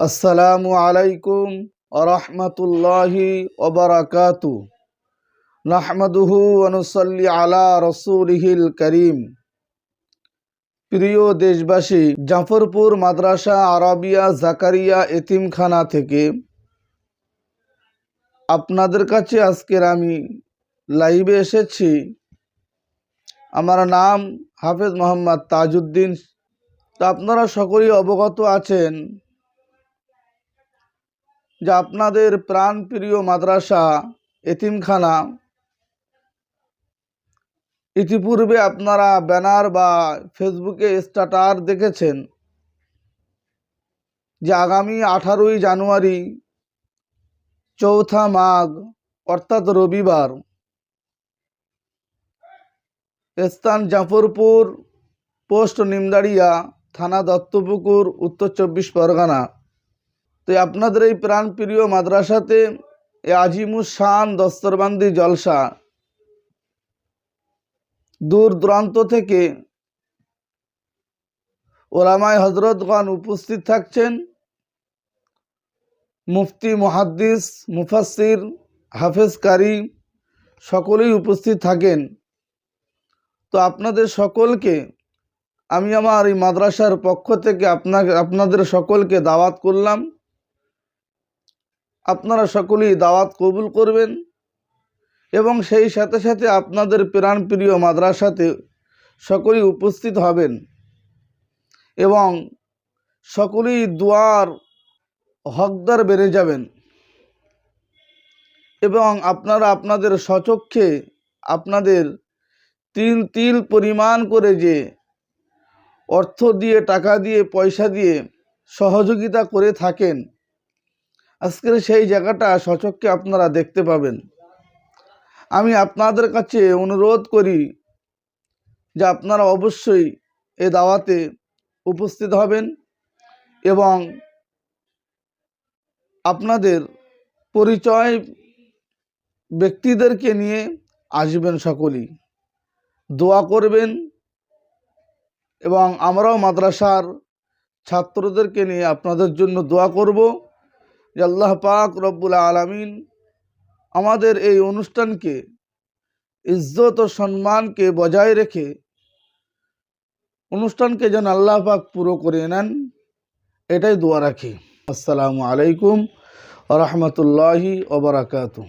আসসালামু আলাইকুম আরহামতুল্লাহি ওবরাকাতু নাহমাদুহু অনুসল্লি আলা রসুলহিল করিম। প্রিয় দেশবাসী, জাফরপুর মাদ্রাসা আরবিয়া জাকারিয়া এতিমখানা থেকে আপনাদের কাছে আজকের আমি লাইভে এসেছি। আমার নাম হাফেজ মোহাম্মদ তাজউদ্দিন। তা আপনারা সকলেই অবগত আছেন যে আপনাদের প্রাণপ্রিয় মাদ্রাসা এতিমখানা, ইতিপূর্বে আপনারা ব্যানার বা ফেসবুকে স্ট্যাটার দেখেছেন যে আগামী আঠারোই জানুয়ারি চৌথা মাঘ, অর্থাৎ রবিবার, স্থান জাফরপুর, পোস্ট নিমদাড়িয়া, থানা দত্তপুকুর, উত্তর চব্বিশ পরগনা। তো আপনাদের এই প্রাণপ্রিয় মাদ্রাসাতে আজিমুস শান দস্তরবান্দি জলসা দূর দূরান্ত থেকে ওলামায় হজরতগণ উপস্থিত থাকছেন। মুফতি, মুহাদ্দিস মুফাসির হাফেজ কারি সকলেই উপস্থিত থাকেন। তো আপনাদের সকলকে আমি আমার এই মাদ্রাসার পক্ষ থেকে আপনাকে, আপনাদের সকলকে দাওয়াত করলাম। আপনারা সকলেই দাওয়াত কবুল করবেন এবং সেই সাথে সাথে আপনাদের প্রাণপ্রিয় মাদ্রাসাতে সকলেই উপস্থিত হবেন এবং সকলেই দুয়ার হকদার বেড়ে যাবেন এবং আপনারা আপনাদের সচক্ষে আপনাদের তিল তিল পরিমাণ করে যে অর্থ দিয়ে, টাকা দিয়ে, পয়সা দিয়ে সহযোগিতা করে থাকেন আজকের সেই জায়গাটা সচক্ষে আপনারা দেখতে পাবেন। আমি আপনাদের কাছে অনুরোধ করি যে আপনারা অবশ্যই এ দাওয়াতে উপস্থিত হবেন এবং আপনাদের পরিচয় ব্যক্তিদেরকে নিয়ে আসবেন সকলেই। দোয়া করবেন এবং আমরাও মাদ্রাসার ছাত্রদেরকে নিয়ে আপনাদের জন্য দোয়া করব। যে আল্লাহ পাক রব্বুল আলমিন আমাদের এই অনুষ্ঠানকে, ইজ্জত ও সম্মানকে বজায় রেখে অনুষ্ঠানকে যেন আল্লাহ পাক পুরো করে নেন, এটাই দোয়া রাখি। আসসালামু আলাইকুম রহমতুল্লাহি ওবরাকাতু